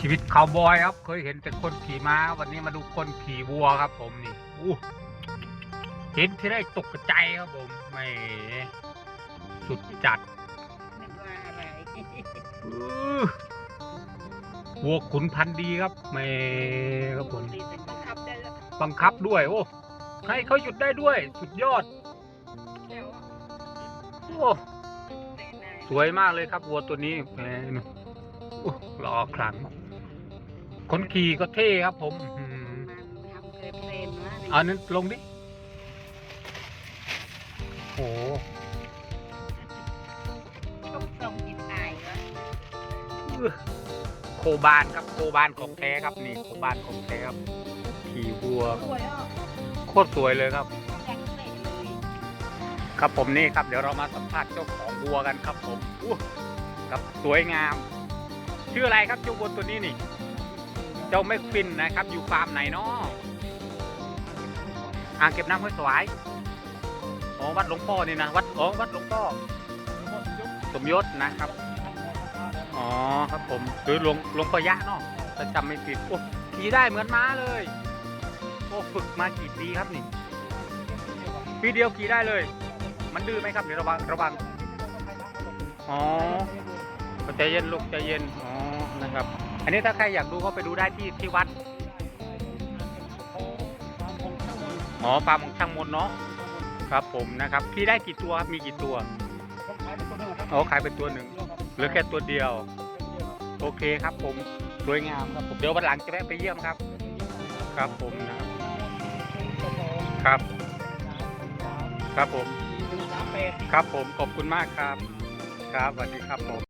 ชีวิตคาวบอยครับเคยเห็นแต่คนขี่ม้า วันนี้มาดูคนขี่วัวครับ ผมนี่อู้เห็นที่ได้ตกใจายครับผมไม่สุดจัดนึกว่าอะไรอื้อวัวขุนพันธุ์ดีครับไม่ครับผมดีแต่บังคับได้แล้วบังคับด้วย โอ้ให้เขาหยุดได้ด้วย สุดยอดแก้วโอ้ไหนไหนสวยมากเลยครับวัวตัวนี้แหมโอ้รอครั้ง คนขี่ก็เท่ครับผมอื้อหือมาทำเกิดเพลนวะเอานั้นลงดิ โอ้ต้องส่งกินตายวะโคบานครับโคบานของแท้ครับนี่โคบานของแท้ครับ ขี่วัว สวยอะโคตรสวยเลยครับยังเตะเลยครับผมนี่ครับเดี๋ยวเรามาสัมภาษณ์เจ้าของวัวกันครับผมอู้ครับสวยงาม ชื่ออะไรครับเจ้าวัวตัวนี้นี่เจ้าแม็กฟินนะครับ อยู่ฟาร์มไหนเนาะอ่างเก็บน้ำห้วยสวายอ๋อวัดหลวงพ่อนี่นะวัดอ๋อวัดหลวงพ่อสมยศนะครับ อ๋อครับผมหรือหลวงหลวงพ่อยะเนาะถ้าจำไม่ผิดโอ้ขี่ได้เหมือนม้าเลยโอ้ฝึกมากี่ปีครับนี่ปีเดียวขี่ได้เลย มันดื้อไหมครับเดี๋ยวระวังระวังอ๋อใจเย็นลูกใจเย็นอ๋อนะครับ อันนี้ถ้าใครอยากดูก็ไปดูได้ที่ที่วัด อ๋อฟาร์มของช่างมนเนาะ ครับผมนะครับ พี่ได้กี่ตัวครับ มีกี่ตัวอ๋อขายเป็นตัวหนึ่งเหลือแค่ตัวเดียว โอเคครับผม สวยงามครับผม เดี๋ยววันหลังจะแวะไปเยี่ยมครับ ครับผมนะครับ ครับ ครับผม ครับผม ขอบคุณมากครับ ครับสวัสดีครับผม